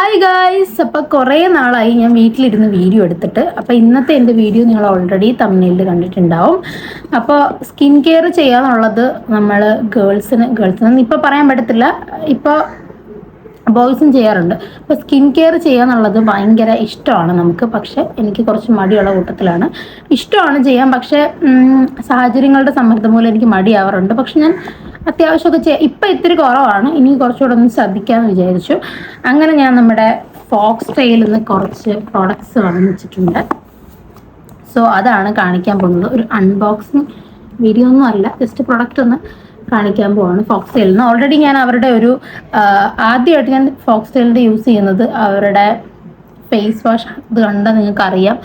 Hi guys അപ്പോൾ കുറേ നാളായി ഞാൻ വീട്ടിലിരുന്ന് വീഡിയോ എടുത്തിട്ട്. അപ്പോൾ ഇന്നത്തെ എന്റെ വീഡിയോ നിങ്ങൾ ഓൾറെഡി തമ്മിലിൽ കണ്ടിട്ടുണ്ടാവും. അപ്പോൾ സ്കിൻ കെയർ ചെയ്യാന്നുള്ളത് നമ്മൾ ഗേൾസിന് ഗേൾസിന് ഇപ്പോൾ പറയാൻ പറ്റത്തില്ല. ഇപ്പോൾ ബോയ്സും ചെയ്യാറുണ്ട്. അപ്പോൾ സ്കിൻ കെയർ ചെയ്യാന്നുള്ളത് ഭയങ്കര ഇഷ്ടമാണ് നമുക്ക്. പക്ഷേ എനിക്ക് കുറച്ച് മടിയുള്ള കൂട്ടത്തിലാണ്. ഇഷ്ടമാണ് ചെയ്യാൻ. പക്ഷേ സാഹചര്യങ്ങളുടെ സമ്മർദ്ദം മൂലം എനിക്ക് മടിയാവാറുണ്ട്. പക്ഷെ ഞാൻ അത്യാവശ്യമൊക്കെ ചെയ്യാം. ഇപ്പം ഇത്തിരി കുറവാണ്. ഇനി കുറച്ചുകൂടെ ഒന്ന് ശ്രദ്ധിക്കാമെന്ന് വിചാരിച്ചു. അങ്ങനെ ഞാൻ നമ്മുടെ ഫോക്സ് ടെയിൽ നിന്ന് കുറച്ച് പ്രോഡക്ട്സ് വാങ്ങിച്ചിട്ടുണ്ട്. സോ അതാണ് കാണിക്കാൻ പോകുന്നത്. ഒരു അൺബോക്സിങ് വീഡിയോ ഒന്നും അല്ല. ജസ്റ്റ് പ്രൊഡക്റ്റ് ഒന്ന് കാണിക്കാൻ പോവാണ് ഫോക്സ് ടെയിൽ നിന്ന് ഓൾറെഡി ഞാൻ അവരുടെ ഒരു ആദ്യമായിട്ട് ഞാൻ ഫോക്സ് ടെയിലിന്റെ യൂസ് ചെയ്യുന്നത് അവരുടെ ഫേസ് വാഷ് ഇത് കണ്ടാൽ നിങ്ങൾക്ക് അറിയാം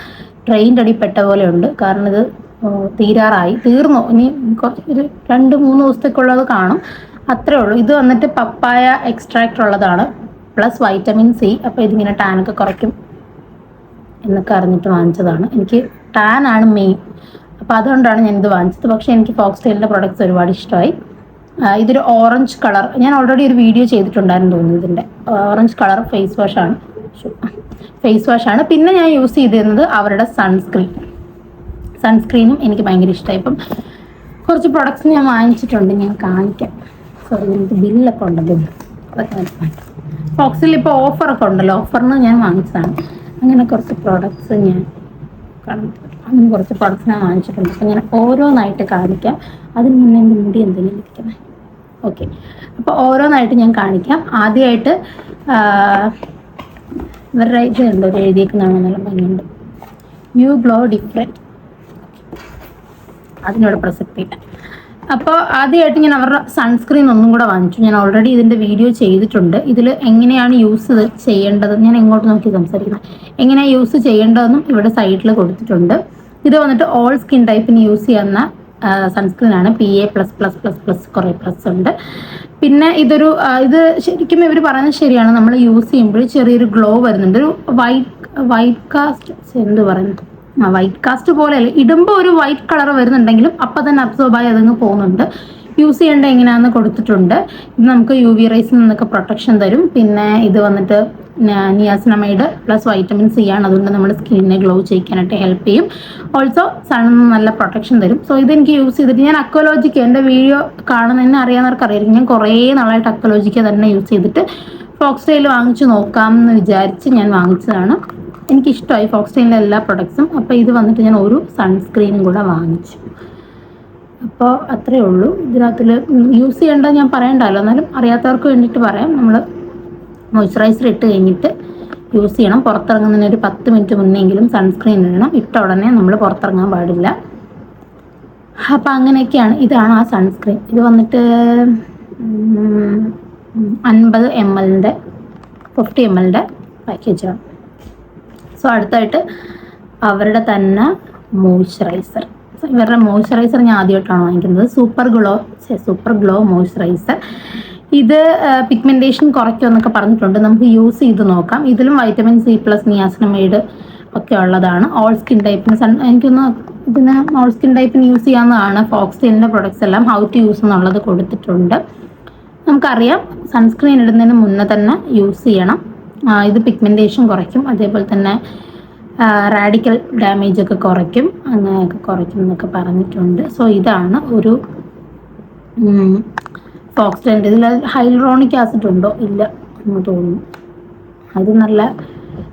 ട്രെയിന്റെ അടിപ്പെട്ട പോലെയുണ്ട് കാരണം ഇത് തീരാറായി. തീർന്നു. ഇനി കുറച്ച് ഒരു രണ്ട് മൂന്ന് ദിവസത്തേക്കുള്ളത് കാണും. അത്രേ ഉള്ളൂ. ഇത് വന്നിട്ട് പപ്പായ എക്സ്ട്രാക്ട് ഉള്ളതാണ്. പ്ലസ് വൈറ്റമിൻ സി അപ്പോൾ ഇതിങ്ങനെ ടാനൊക്കെ കുറയ്ക്കും എന്നൊക്കെ അറിഞ്ഞിട്ട് വാങ്ങിച്ചതാണ്. എനിക്ക് ടാൻ ആണ് മെയിൻ അപ്പോൾ അതുകൊണ്ടാണ് ഞാൻ ഇത് വാങ്ങിച്ചത്. പക്ഷേ എനിക്ക് ഫോക്സ് ടെയിലിന്റെ പ്രൊഡക്ട്സ് ഒരുപാട് ഇഷ്ടമായി. ഇതൊരു ഓറഞ്ച് കളർ ഞാൻ ഓൾറെഡി ഒരു വീഡിയോ ചെയ്തിട്ടുണ്ടായിരുന്നു തോന്നുന്നു ഇതിന്റെ ഓറഞ്ച് കളർ ഫേസ് വാഷാണ് ഫേസ് വാഷാണ് പിന്നെ ഞാൻ യൂസ് ചെയ്തിരുന്നത് അവരുടെ സൺസ്ക്രീൻ സൺസ്ക്രീനും എനിക്ക് ഭയങ്കര ഇഷ്ടമായി ഇപ്പം കുറച്ച് പ്രൊഡക്ട്സ് ഞാൻ വാങ്ങിച്ചിട്ടുണ്ട് ഞാൻ കാണിക്കാം. സോറി എനിക്ക് ബില്ലൊക്കെ ഉണ്ട് ബില്ല് അതൊക്കെ ഫോക്സിൽ ഇപ്പോൾ ഓഫറൊക്കെ ഉണ്ടല്ലോ. ഓഫറിന് ഞാൻ വാങ്ങിച്ചതാണ്. അങ്ങനെ കുറച്ച് പ്രോഡക്ട്സ് ഞാൻ അങ്ങനെ കുറച്ച് പ്രോഡക്ട്സ് ഞാൻ വാങ്ങിച്ചിട്ടുണ്ട്. അപ്പം ഞാൻ ഓരോന്നായിട്ട് കാണിക്കാം. അതിന് മുന്നേ എന്റെ മുടി എന്തെങ്കിലും ഇരിക്കുന്നത് ഓക്കെ അപ്പോൾ ഓരോന്നായിട്ട് ഞാൻ കാണിക്കാം. ആദ്യമായിട്ട് ഇവരുടെ ഇത് ഉണ്ടോ എഴുതിയേക്കുന്നതാണെന്നുള്ള ഭംഗിയുണ്ട്. യു ഗ്ലോ ഡിഫറെന്റ് അതിനോട് പ്രസക്തിയില്ല. അപ്പോൾ ആദ്യമായിട്ട് ഞാൻ അവരുടെ സൺസ്ക്രീൻ ഒന്നും കൂടെ വാങ്ങിച്ചു. ഞാൻ ഓൾറെഡി ഇതിന്റെ വീഡിയോ ചെയ്തിട്ടുണ്ട്. ഇതിൽ എങ്ങനെയാണ് യൂസ് ചെയ്യേണ്ടത്? ഞാൻ എങ്ങോട്ട് നോക്കി സംസാരിക്കുന്നത്. എങ്ങനെയാണ് യൂസ് ചെയ്യേണ്ടതെന്നും ഇവിടെ സൈഡിൽ കൊടുത്തിട്ടുണ്ട്. ഇത് വന്നിട്ട് ഓൾ സ്കിൻ ടൈപ്പിന് യൂസ് ചെയ്യുന്ന സൺസ്ക്രീൻ ആണ്. P A plus plus plus plus കുറേ പ്ലസ് ഉണ്ട്. പിന്നെ ഇതൊരു ഇത് ശരിക്കും ഇവർ പറയുന്നത് ശരിയാണ്. നമ്മൾ യൂസ് ചെയ്യുമ്പോൾ ചെറിയൊരു ഗ്ലോ വരുന്നുണ്ട്. ഒരു വൈറ്റ് വൈറ്റ് കാസ്റ്റ് എന്ത് പറയുന്നത്? ആ വൈറ്റ് കാസ്റ്റ് പോലെ പോലെയല്ല. ഇടുമ്പോൾ ഒരു വൈറ്റ് കളർ വരുന്നുണ്ടെങ്കിലും അപ്പൊ തന്നെ അബ്സോർബായി അതങ്ങ് പോകുന്നുണ്ട്. യൂസ് ചെയ്യേണ്ട എങ്ങനെയാണെന്ന് കൊടുത്തിട്ടുണ്ട്. ഇത് നമുക്ക് യു വി റൈസിൽ നിന്നൊക്കെ പ്രൊട്ടക്ഷൻ തരും. പിന്നെ ഇത് വന്നിട്ട് നിയാസിനമൈഡ് പ്ലസ് വൈറ്റമിൻ സി ആണ്. അതുകൊണ്ട് നമ്മുടെ സ്കിന്നിനെ ഗ്ലോ ചെയ്യിക്കാനായിട്ട് ഹെൽപ്പ് ചെയ്യും. ഓൾസോ സണ്ണിന് നല്ല പ്രൊട്ടക്ഷൻ തരും. സോ ഇതെനിക്ക് യൂസ് ചെയ്തിട്ട് ഞാൻ അക്വലോജിക്ക് എന്റെ വീഡിയോ കാണുന്നതിന് അറിയാവുന്നവർക്ക് അറിയായിരിക്കും ഞാൻ കുറേ നാളായിട്ട് അക്വലോജിക്ക് തന്നെ യൂസ് ചെയ്തിട്ട് ഫോക്സ് ടെയിൽ വാങ്ങിച്ചു നോക്കാം എന്ന് വിചാരിച്ച് ഞാൻ വാങ്ങിച്ചതാണ്. എനിക്കിഷ്ടമായി ഫോക്സ് ടെയിലിന്റെ എല്ലാ പ്രൊഡക്ട്സും അപ്പോൾ ഇത് വന്നിട്ട് ഞാൻ ഒരു സൺസ്ക്രീനും കൂടെ വാങ്ങിച്ചു. അപ്പോൾ അത്രയേ ഉള്ളൂ. ഇതിനകത്തിൽ യൂസ് ചെയ്യേണ്ടത് ഞാൻ പറയണ്ടല്ലോ. എന്നാലും അറിയാത്തവർക്ക് വേണ്ടിയിട്ട് പറയാം. നമ്മൾ മോയ്സ്ചറൈസർ ഇട്ട് കഴിഞ്ഞിട്ട് യൂസ് ചെയ്യണം. പുറത്തിറങ്ങുന്നതിന് ഒരു പത്ത് മിനിറ്റ് മുന്നെങ്കിലും സൺസ്ക്രീൻ ഇടണം. ഇട്ട ഉടനെ നമ്മൾ പുറത്തിറങ്ങാൻ പാടില്ല. അപ്പം അങ്ങനെയൊക്കെയാണ്. ഇതാണ് ആ സൺസ്ക്രീൻ ഇത് വന്നിട്ട് അൻപത് എം എല്ലിന്റെ ഫിഫ്റ്റി എം എല്ലിന്റെ പാക്കേജാണ് സോ അടുത്തായിട്ട് അവരുടെ തന്നെ മോയ്സ്ചറൈസർ ഇവരുടെ മോയ്സ്ചറൈസർ ഞാൻ ആദ്യമായിട്ടാണ് വാങ്ങിക്കുന്നത്. Super glow super glow moisturiser ഇത് പിഗ്മെന്റേഷൻ കുറയ്ക്കുമെന്നൊക്കെ പറഞ്ഞിട്ടുണ്ട്. നമുക്ക് യൂസ് ചെയ്ത് നോക്കാം. ഇതിലും വൈറ്റമിൻ സി പ്ലസ് നിയാസിനമൈഡ് ഒക്കെ ഉള്ളതാണ്. ഓൾ സ്കിൻ ടൈപ്പിന് സൺ എനിക്കൊന്ന് ഇതിന് ഓൾ സ്കിൻ ടൈപ്പിന് യൂസ് ചെയ്യാവുന്നതാണ്. ഫോക്സ് ടെയിലിന്റെ പ്രൊഡക്ട്സ് എല്ലാം ഹൗ ടു യൂസ് എന്നുള്ളത് കൊടുത്തിട്ടുണ്ട്. നമുക്കറിയാം സൺസ്ക്രീൻ ഇടുന്നതിന് മുന്നേ തന്നെ യൂസ് ചെയ്യണം. ഇത് പിഗ്മെന്റേഷൻ കുറയ്ക്കും. അതേപോലെ തന്നെ റാഡിക്കൽ ഡാമേജ് ഒക്കെ കുറയ്ക്കും. അങ്ങനെയൊക്കെ കുറയ്ക്കും എന്നൊക്കെ പറഞ്ഞിട്ടുണ്ട്. സോ ഇതാണ് ഒരു ഫോക്സ്റ്റാൻഡ് ഇതിൽ ഹൈലറോണിക് ആസിഡ് ഉണ്ടോ? ഇല്ല എന്ന് തോന്നുന്നു. അത് നല്ല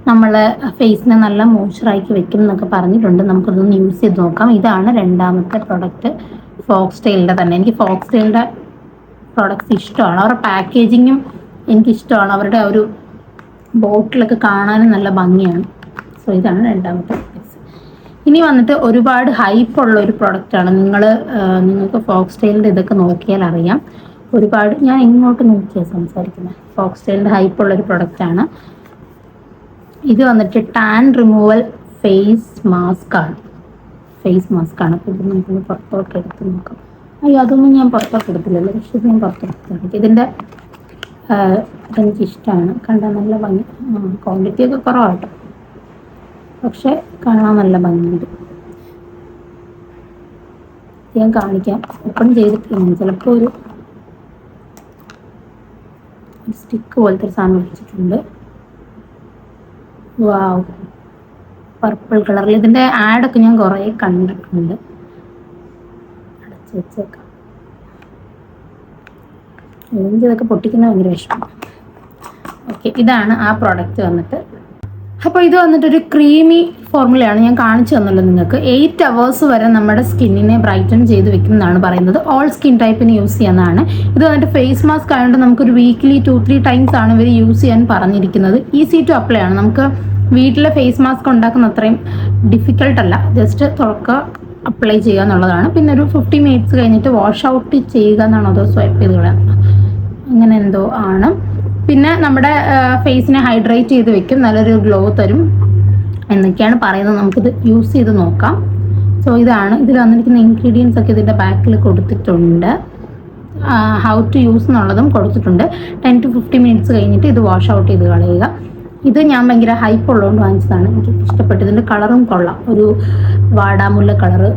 നമ്മളെ ഫേസിനെ നല്ല മോയ്സ്ചറാക്കി വെക്കും എന്നൊക്കെ പറഞ്ഞിട്ടുണ്ട്. നമുക്കതൊന്ന് യൂസ് ചെയ്ത് നോക്കാം. ഇതാണ് രണ്ടാമത്തെ പ്രൊഡക്റ്റ് ഫോക്സ് ടെയിലിന്റെ തന്നെ. എനിക്ക് ഫോക്സ് ടെയിലിന്റെ പ്രൊഡക്ട്സ് ഇഷ്ടമാണ്. അവരുടെ പാക്കേജിങ്ങും എനിക്കിഷ്ടമാണ്. അവരുടെ ഒരു ബോട്ടിലൊക്കെ കാണാനും നല്ല ഭംഗിയാണ്. സോ ഇതാണ് രണ്ടാമത്തെ പ്രോഡക്റ്റ്സ് ഇനി വന്നിട്ട് ഒരുപാട് ഹൈപ്പ് ഉള്ള ഒരു പ്രൊഡക്റ്റാണ് നിങ്ങൾ നിങ്ങൾക്ക് ഫോക്സ് ടെയിലിന്റെ ഇതൊക്കെ നോക്കിയാൽ അറിയാം. ഒരുപാട് ഞാൻ ഇങ്ങോട്ട് നോക്കിയാണ് സംസാരിക്കുന്നത്. ഫോക്സ് ഹൈപ്പ് ഉള്ള ഒരു പ്രൊഡക്റ്റാണ് ഇത് വന്നിട്ട് ടാൻ റിമൂവൽ ഫേസ് മാസ്ക് ആണ്. ഫേസ് മാസ്ക് ആണ്. അപ്പോൾ ഇത് നമുക്കൊന്ന് പുറത്തോട്ട് എടുത്ത് നോക്കാം. അയ്യോ അതൊന്നും ഞാൻ പുറത്തോട്ട് എടുത്തില്ലല്ലോ. പക്ഷേ ഞാൻ പുറത്തോട്ട് ഇതിന്റെ ഇതെനിക്ക് ഇഷ്ടമാണ് കണ്ടാൽ നല്ല ഭംഗി. ക്വാണ്ടിറ്റി ഒക്കെ കുറവാട്ടോ. പക്ഷെ കാണാൻ നല്ല ഭംഗിയുണ്ട്. ഞാൻ കാണിക്കാം. ഓപ്പൺ ചെയ്തിട്ടില്ല. ചിലപ്പോൾ ഒരു സ്റ്റിക്ക് പോലത്തെ ഒരു സാധനം വെച്ചിട്ടുണ്ട്. വാവ് പർപ്പിൾ കളറിൽ ഇതിന്റെ ആഡൊക്കെ ഞാൻ കുറേ കണ്ടിട്ടുണ്ട്. അടച്ചു വെച്ചേക്കാം. എനിക്ക് ഇതൊക്കെ പൊട്ടിക്കുന്ന ഭയങ്കര വിഷമം. ഓക്കെ ഇതാണ് ആ പ്രോഡക്റ്റ് വന്നിട്ട്. അപ്പോൾ ഇത് വന്നിട്ട് ഒരു ക്രീമി ഫോർമുലയാണ് ഞാൻ കാണിച്ചു തന്നല്ലോ നിങ്ങൾക്ക്. എയ്റ്റ് അവേഴ്സ് വരെ നമ്മുടെ സ്കിന്നിനെ ബ്രൈറ്റൺ ചെയ്ത് വെക്കുന്നതാണ് പറയുന്നത്. ഓൾ സ്കിൻ ടൈപ്പിന് യൂസ് ചെയ്യുന്നതാണ് ഇത് വന്നിട്ട് ഫേസ് മാസ്ക് ആയതുകൊണ്ട് നമുക്കൊരു വീക്ക്ലി ടു ത്രീ ടൈംസ് ആണ് ഇവർ യൂസ് ചെയ്യാൻ പറഞ്ഞിരിക്കുന്നത്. ഈസി ടു അപ്ലൈ ആണ്. നമുക്ക് വീട്ടിലെ ഫേസ് മാസ്ക് ഉണ്ടാക്കുന്ന അത്രയും ഡിഫിക്കൽട്ട് അല്ല. ജസ്റ്റ് തുറക്കുക അപ്ലൈ ചെയ്യുക എന്നുള്ളതാണ്. പിന്നെ ഒരു ഫിഫ്റ്റി മിനിറ്റ്സ് കഴിഞ്ഞിട്ട് വാഷ് ഔട്ട് ചെയ്യുക എന്നാണ് അതോ സ്വൈപ്പ് ചെയ്ത് കളയാം അങ്ങനെ എന്തോ ആണ്. പിന്നെ നമ്മുടെ ഫേസിനെ ഹൈഡ്രേറ്റ് ചെയ്ത് വെക്കും. നല്ലൊരു ഗ്ലോ തരും എന്നൊക്കെയാണ് പറയുന്നത്. നമുക്കിത് യൂസ് ചെയ്ത് നോക്കാം. സോ ഇതാണ്. ഇതിൽ വന്നിരിക്കുന്ന ഇൻഗ്രീഡിയൻസ് ഒക്കെ ഇതിന്റെ ബാക്കിൽ കൊടുത്തിട്ടുണ്ട്. ഹൗ ടു യൂസ് എന്നുള്ളതും കൊടുത്തിട്ടുണ്ട്. ടെൻ ടു ഫിഫ്റ്റി മിനിറ്റ്സ് കഴിഞ്ഞിട്ട് ഇത് വാഷ് ഔട്ട് ചെയ്ത് കളയുക. ഇത് ഞാൻ ഭയങ്കര ഹൈപ്പ് ഉള്ളതുകൊണ്ട് വാങ്ങിച്ചതാണ്. എനിക്ക് ഇഷ്ടപ്പെട്ടു. ഇതിന്റെ കളറും കൊള്ളാം. ഒരു വാടാമുല്ല കളറ്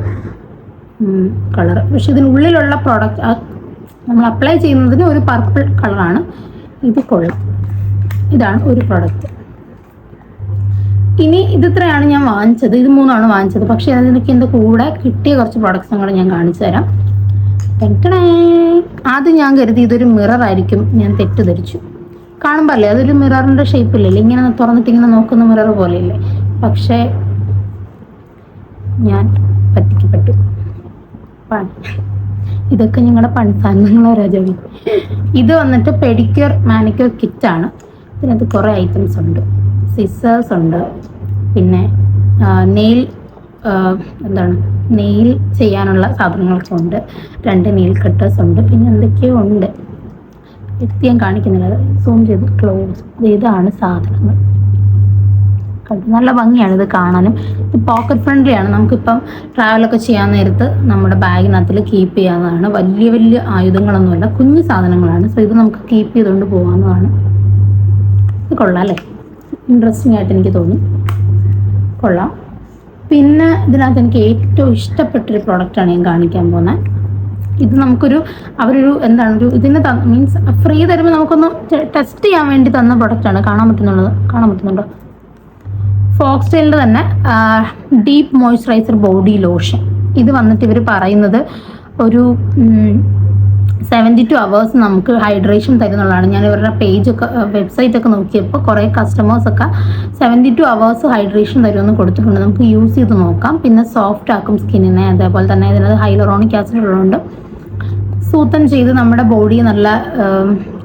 കളർ പക്ഷെ ഇതിനുള്ളിലുള്ള പ്രോഡക്റ്റ് നമ്മൾ അപ്ലൈ ചെയ്യുന്നതിന് ഒരു പർപ്പിൾ കളറാണ് ഇത് കൊള്ളാം. ഇതാണ് ഒരു പ്രോഡക്റ്റ് ഇനി ഇതിത്രയാണ് ഞാൻ വാങ്ങിച്ചത്. ഇത് മൂന്നാണ് വാങ്ങിച്ചത്. പക്ഷെ അതിനൊക്കെ എന്റെ കൂടെ കിട്ടിയ കുറച്ച് പ്രോഡക്ട്സും കൂടെ ഞാൻ കാണിച്ചു തരാം. തെക്കണേ ആദ്യം ഞാൻ കരുതി ഇതൊരു മിറർ ആയിരിക്കും. ഞാൻ തെറ്റിദ്ധരിച്ചു കാണുമ്പോൾ അല്ലേ? അതൊരു മിററിന്റെ ഷേപ്പില്ലല്ലേ ഇങ്ങനെ തുറന്നിട്ട് ഇങ്ങനെ നോക്കുന്ന മിറർ പോലെയല്ലേ? പക്ഷേ ഞാൻ പറ്റിക്കപ്പെട്ടു. പണി ഇതൊക്കെ ഞങ്ങളുടെ പണിസാധനങ്ങളോ രാജാവി. ഇത് വന്നിട്ട് പെഡിക്യൂർ മാനിക്യൂർ കിറ്റാണ് ഇതിനകത്ത് കുറേ ഐറ്റംസ് ഉണ്ട്. സിസേഴ്സ് ഉണ്ട്. പിന്നെ നെയിൽ എന്താണ്? നെയിൽ ചെയ്യാനുള്ള സാധനങ്ങളൊക്കെ ഉണ്ട്. രണ്ട് നെയിൽ കട്ടേഴ്സ് ഉണ്ട്. പിന്നെ എന്തൊക്കെയോ ഉണ്ട്. എത്തി ഞാൻ കാണിക്കുന്നില്ല. സൂം ചെയ്ത് ക്ലോസ് ഇതാണ് സാധനങ്ങൾ. നല്ല ഭംഗിയാണ് ഇത് കാണാനും. പോക്കറ്റ് ഫ്രണ്ട്ലി ആണ്. നമുക്കിപ്പം ട്രാവലൊക്കെ ചെയ്യാൻ നേരത്ത് നമ്മുടെ ബാഗിനകത്തിൽ കീപ്പ് ചെയ്യാവുന്നതാണ്. വലിയ വലിയ ആയുധങ്ങളൊന്നുമല്ല കുഞ്ഞു സാധനങ്ങളാണ്. സോ ഇത് നമുക്ക് കീപ്പ് ചെയ്തുകൊണ്ട് പോകാവുന്നതാണ്. ഇത് കൊള്ളാം അല്ലേ? ഇൻട്രസ്റ്റിംഗ് ആയിട്ട് എനിക്ക് തോന്നി. കൊള്ളാം. പിന്നെ ഇതിനകത്ത് എനിക്ക് ഏറ്റവും ഇഷ്ടപ്പെട്ടൊരു പ്രോഡക്റ്റാണ് ഞാൻ കാണിക്കാൻ പോകുന്നത്. ഇത് നമുക്കൊരു അവരൊരു എന്താണ് ഒരു ഇതിന് മീൻസ് ഫ്രീ തരുമ്പോൾ നമുക്കൊന്ന് ടെസ്റ്റ് ചെയ്യാൻ വേണ്ടി തന്ന പ്രൊഡക്റ്റാണ് കാണാൻ പറ്റുന്നുള്ളത്? കാണാൻ പറ്റുന്നുണ്ടോ? ഫോക്സ്റ്റൈലിന്റെ തന്നെ ഡീപ്പ് മോയ്സ്ചറൈസർ ബോഡി ലോഷൻ ഇത് വന്നിട്ട് ഇവർ പറയുന്നത് ഒരു സെവന്റി ടു അവേഴ്സ് നമുക്ക് ഹൈഡ്രേഷൻ തരുന്നുള്ളതാണ്. ഞാൻ ഇവരുടെ പേജൊക്കെ വെബ്സൈറ്റ് ഒക്കെ നോക്കിയപ്പോൾ കുറേ കസ്റ്റമേഴ്സൊക്കെ സെവന്റി ടു അവേഴ്സ് ഹൈഡ്രേഷൻ തരുമെന്ന് കൊടുത്തിട്ടുണ്ട്. നമുക്ക് യൂസ് ചെയ്ത് നോക്കാം. പിന്നെ സോഫ്റ്റ് ആക്കും സ്കിന്നിനെ അതേപോലെ തന്നെ ഇതിനകത്ത് ഹൈലറോണിക് ആസിഡ് ഉള്ളതുകൊണ്ട് സൂത്തൻ ചെയ്ത് നമ്മുടെ ബോഡി നല്ല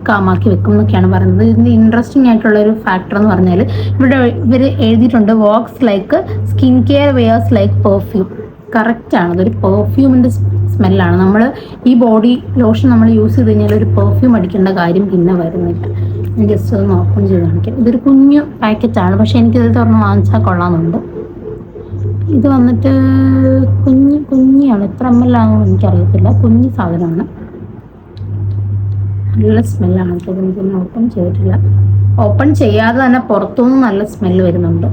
കാമാക്കി വെക്കും എന്നൊക്കെയാണ് പറയുന്നത്. ഇതിന്റെ ഇൻട്രസ്റ്റിംഗ് ആയിട്ടുള്ള ഒരു ഫാക്ടർ എന്ന് പറഞ്ഞാൽ ഇവിടെ ഇവർ എഴുതിയിട്ടുണ്ട് works like skin care wears like perfume കറക്റ്റാണ് അതൊരു പെർഫ്യൂമിന്റെ സ്മെല്ലാണ് നമ്മൾ ഈ ബോഡി ലോഷൻ നമ്മൾ യൂസ് ചെയ്ത് കഴിഞ്ഞാൽ ഒരു പെർഫ്യൂം അടിക്കേണ്ട കാര്യം പിന്നെ വരുന്നില്ല. ഞാൻ ജസ്റ്റ് ഒന്ന് ഓപ്പൺ ചെയ്ത് കാണിക്കാം. ഇതൊരു കുഞ്ഞു പാക്കറ്റാണ് പക്ഷേ എനിക്കിത് തുറന്ന് വാങ്ങിച്ചാൽ കൊള്ളാമെന്നുണ്ട്. ഇത് വന്നിട്ട് കുഞ്ഞ് കുഞ്ഞിയാണ്. എത്ര എം എൽ ആണെന്ന് എനിക്കറിയത്തില്ല. കുഞ്ഞു സാധനമാണ്. നല്ല സ്മെല്ലാണ് കേട്ടോ എനിക്കൊന്നും ഓപ്പൺ ചെയ്തിട്ടില്ല. ഓപ്പൺ ചെയ്യാതെ തന്നെ പുറത്തുനിന്ന് നല്ല സ്മെല്ല് വരുന്നുണ്ട്.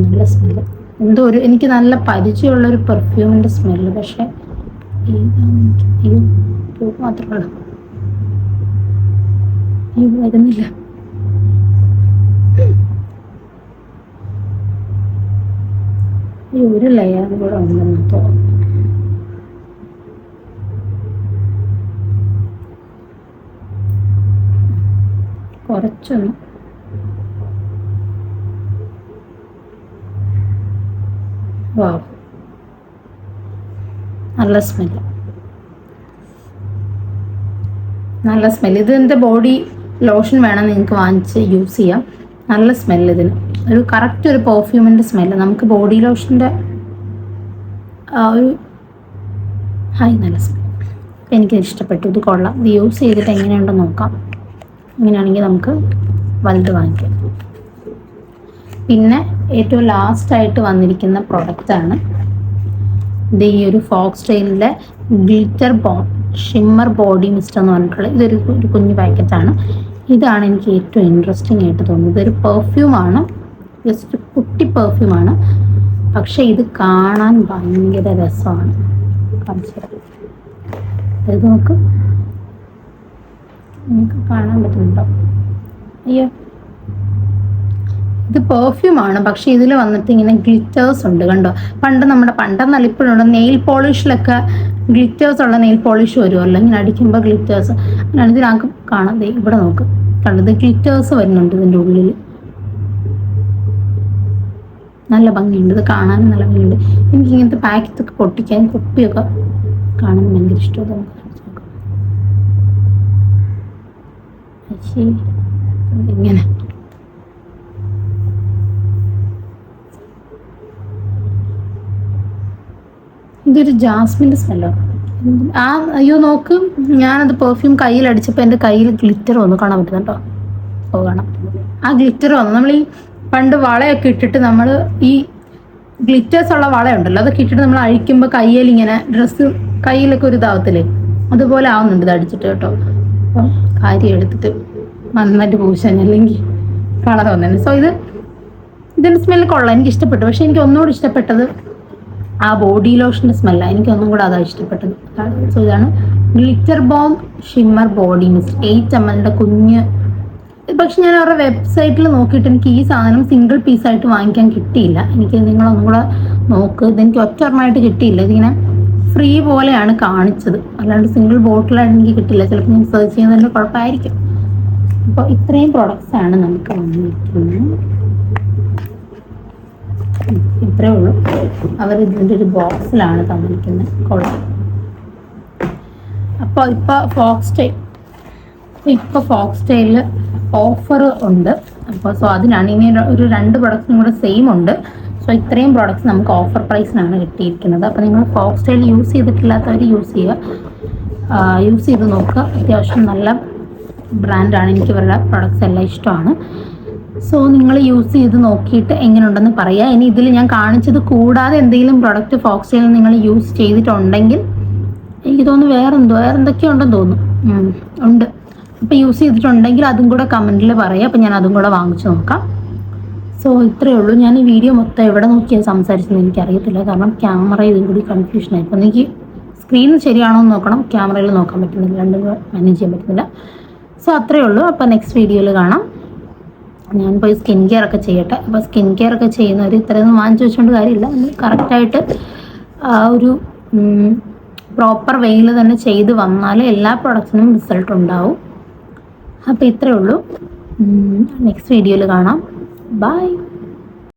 നല്ല സ്മെല്ല് എന്തോ ഒരു എനിക്ക് നല്ല പരിചയമുള്ള ഒരു പെർഫ്യൂമിന്റെ സ്മെല്ല് പക്ഷെ മാത്രമല്ല വരുന്നില്ല. ഈ ഒരു ലെയർ കൂടെ ഉണ്ടെന്ന് തോന്നുന്നു. കുറച്ചൊന്ന്. നല്ല സ്മെല്ല് നല്ല സ്മെല്ല് ഇത് എന്റെ ബോഡി ലോഷൻ വേണം നിങ്ങൾക്ക് വാങ്ങിച്ച് യൂസ് ചെയ്യാം. നല്ല സ്മെല്ല് ഇതിന്. ഒരു കറക്റ്റ് ഒരു പെർഫ്യൂമിന്റെ സ്മെല്ല് നമുക്ക് ബോഡി ലോഷന്റെ ഒരു ഹായ് നല്ല സ്മെല്ല് എനിക്ക് ഇഷ്ടപ്പെട്ടു. ഇത് കൊള്ളാം. ഇത് യൂസ് ചെയ്തിട്ട് എങ്ങനെയുണ്ടെന്ന് നോക്കാം. അങ്ങനെയാണെങ്കിൽ നമുക്ക് വലുത് വാങ്ങിക്കാം. പിന്നെ ഏറ്റവും ലാസ്റ്റായിട്ട് വന്നിരിക്കുന്ന പ്രൊഡക്റ്റാണ് ഇത് ഈ ഒരു ഫോക്സ് ട്രെയിനിലെ ഗ്ലിറ്റർ ബോ ഷിമ്മർ ബോഡി മിസ്റ്റ് എന്ന് പറഞ്ഞിട്ടുള്ള ഇതൊരു ഒരു കുഞ്ഞു പാക്കറ്റാണ് ഇതാണ് എനിക്ക് ഏറ്റവും ഇൻട്രസ്റ്റിംഗ് ആയിട്ട് തോന്നുന്നത്. ഇതൊരു പെർഫ്യൂമാണ് ജസ്റ്റ് കുട്ടി പെർഫ്യൂമാണ് പക്ഷെ ഇത് കാണാൻ ഭയങ്കര രസമാണ്. കാണിച്ചു. ഇത് നോക്ക്. നിങ്ങൾക്ക് കാണാൻ പറ്റുന്നുണ്ടോ? അയ്യോ. ഇത് പെർഫ്യൂമാണ് പക്ഷെ ഇതിൽ വന്നിട്ട് ഇങ്ങനെ ഗ്ലിറ്റേഴ്സ് ഉണ്ട് കണ്ടോ? പണ്ട് നമ്മുടെ പണ്ടെന്നല്ല ഇപ്പോഴുണ്ട് നെയിൽ പോളിഷിലൊക്കെ ഗ്ലിറ്റേഴ്സ് ഉള്ള നെയിൽ പോളിഷ് വരുമല്ലോ ഇങ്ങനെ അടിക്കുമ്പോൾ ഗ്ലിറ്റേഴ്സ് അങ്ങനെയാണ് ഇതിനകത്ത് കാണാം. ഇവിടെ നോക്ക്. കണ്ടത് ഗ്ലിറ്റേഴ്സ് വരുന്നുണ്ട് ഇതിന്റെ ഉള്ളിൽ നല്ല ഭംഗിയുണ്ട്. ഇത് കാണാനും നല്ല ഭംഗിയുണ്ട്. എനിക്ക് ഇങ്ങനത്തെ പാക്കറ്റൊക്കെ പൊട്ടിക്കാൻ കുപ്പിയൊക്കെ കാണാൻ ഭയങ്കര ഇഷ്ടമാണ്. നമുക്ക് കാണിച്ച് നോക്കാം അശ്ശേ, ഇങ്ങനെ. ഇതൊരു ജാസ്മിന്റെ സ്മെല്ലോ ആ. അയ്യോ നോക്ക്. ഞാനത് പെർഫ്യൂം കയ്യിൽ അടിച്ചപ്പോൾ എന്റെ കയ്യിൽ ഗ്ലിറ്റർ വന്നു. കാണാൻ പറ്റുന്നുണ്ടോ ഓ കാണാം. ആ ഗ്ലിറ്റർ വന്നു. നമ്മൾ ഈ പണ്ട് വളയൊക്കെ ഇട്ടിട്ട് നമ്മൾ ഈ ഗ്ലിറ്റേഴ്സ് ഉള്ള വളയുണ്ടല്ലോ. അതൊക്കെ ഇട്ടിട്ട് നമ്മൾ അഴിക്കുമ്പോൾ കയ്യിൽ ഇങ്ങനെ ഡ്രസ്സ് കയ്യിലൊക്കെ ഒരു ഇതാവത്തില്ലേ? അതുപോലെ ആവുന്നുണ്ട് ഇത് അടിച്ചിട്ട് കേട്ടോ. കാര്യം എടുത്തിട്ട് നന്നായിട്ട് പൂശാൻ അല്ലെങ്കിൽ കളർ വന്നു സോ ഇത് ഇതിന്റെ സ്മെല്ല് കൊള്ളാം. എനിക്ക് ഇഷ്ടപ്പെട്ടു പക്ഷെ എനിക്ക് ഒന്നുകൂടി ഇഷ്ടപ്പെട്ടത് ആ ബോഡി ലോഷന്റെ സ്മെല്ലാണ് എനിക്ക് ഒന്നും കൂടെ അതാണ് ഇഷ്ടപ്പെട്ടത്. സോ ഇതാണ് glitter bomb shimmer body mist eight M എല്ലിന്റെ കുഞ്ഞ്. പക്ഷെ ഞാൻ അവരുടെ വെബ്സൈറ്റിൽ നോക്കിയിട്ട് എനിക്ക് ഈ സാധനം സിംഗിൾ പീസായിട്ട് വാങ്ങിക്കാൻ കിട്ടിയില്ല. എനിക്ക് നിങ്ങളൊന്നും കൂടെ നോക്ക്. ഇതെനിക്ക് ഒറ്റ ഒരെണ്ണമായിട്ട് കിട്ടിയില്ല. ഇതിങ്ങനെ ഫ്രീ പോലെയാണ് കാണിച്ചത്. അല്ലാണ്ട് സിംഗിൾ ബോട്ടിലായിട്ട് എനിക്ക് കിട്ടില്ല. ചിലപ്പോൾ ഞാൻ സെർച്ച് ചെയ്യുന്നതിന്റെ കുഴപ്പമായിരിക്കും അപ്പോൾ ഇത്രയും പ്രോഡക്റ്റ്സ് ആണ് നമുക്ക് വന്നിരിക്കുന്നത്. ഇത്രേ ഉള്ളൂ. അവർ ഇതിന്റെ ഒരു ബോക്സിലാണ് തന്നിരിക്കുന്നത്. കൊള്ളാം. അപ്പോൾ ഇപ്പോൾ ഫോക്സ് ടൈൽ ഇപ്പോൾ ഫോക്സ് ടൈലിൽ ഓഫർ ഉണ്ട്. അപ്പോൾ സോ അതിനാണ് ഇനി ഒരു രണ്ട് പ്രൊഡക്ട്സും കൂടെ സെയിം ഉണ്ട്. സോ ഇത്രയും പ്രോഡക്റ്റ്സ് നമുക്ക് ഓഫർ പ്രൈസിനാണ് കിട്ടിയിരിക്കുന്നത്. അപ്പോൾ നിങ്ങൾ ഫോക്സ് സ്റ്റൈൽ യൂസ് ചെയ്തിട്ടില്ലാത്തവർ യൂസ് ചെയ്യുക യൂസ് ചെയ്ത് നോക്കുക. അത്യാവശ്യം നല്ല ബ്രാൻഡാണ് എനിക്ക് ഇവരുടെ പ്രോഡക്റ്റ്സ് എല്ലാം ഇഷ്ടമാണ്. സോ നിങ്ങൾ യൂസ് ചെയ്ത് നോക്കിയിട്ട് എങ്ങനെയുണ്ടെന്ന് പറയുക. ഇനി ഇതിൽ ഞാൻ കാണിച്ചത് കൂടാതെ എന്തെങ്കിലും പ്രോഡക്റ്റ് ഫോക്സ് സ്റ്റൈൽ നിങ്ങൾ യൂസ് ചെയ്തിട്ടുണ്ടെങ്കിൽ എനിക്ക് തോന്നുന്നു വേറെന്തോ വേറെ എന്തൊക്കെയോ ഉണ്ടെന്ന് തോന്നുന്നു. ഉണ്ട്. അപ്പോൾ യൂസ് ചെയ്തിട്ടുണ്ടെങ്കിൽ അതും കൂടെ കമന്റിൽ പറയാം അപ്പോൾ ഞാൻ അതും കൂടെ വാങ്ങിച്ചു നോക്കാം. സോ ഇത്രയേ ഉള്ളൂ. ഞാൻ ഈ വീഡിയോ മൊത്തം എവിടെ നോക്കിയാൽ സംസാരിച്ചെന്ന് എനിക്കറിയത്തില്ല. കാരണം ക്യാമറ ഇതും കൂടി കൺഫ്യൂഷൻ ആയി. അപ്പോൾ എനിക്ക് സ്ക്രീൻ ശരിയാണോ എന്ന് നോക്കണം. ക്യാമറയിൽ നോക്കാൻ പറ്റുന്നില്ല. രണ്ടും മാനേജ് ചെയ്യാൻ പറ്റുന്നില്ല. സോ അത്രയേ ഉള്ളൂ. അപ്പോൾ നെക്സ്റ്റ് വീഡിയോയിൽ കാണാം. ഞാൻ പോയി സ്കിൻ കെയർ ഒക്കെ ചെയ്യട്ടെ. അപ്പോൾ സ്കിൻ കെയർ ഒക്കെ ചെയ്യുന്നവർ ഇത്രയൊന്നും വാങ്ങിച്ചു വെച്ചുകൊണ്ട് കാര്യമില്ല. നമ്മൾ കറക്റ്റായിട്ട് ആ ഒരു പ്രോപ്പർ വെയിൽ തന്നെ ചെയ്ത് വന്നാൽ എല്ലാ പ്രൊഡക്ട്സിനും റിസൾട്ട് ഉണ്ടാവും. അപ്പോൾ ഇത്രയേ ഉള്ളൂ. നെക്സ്റ്റ് വീഡിയോയിൽ കാണാം. ബൈ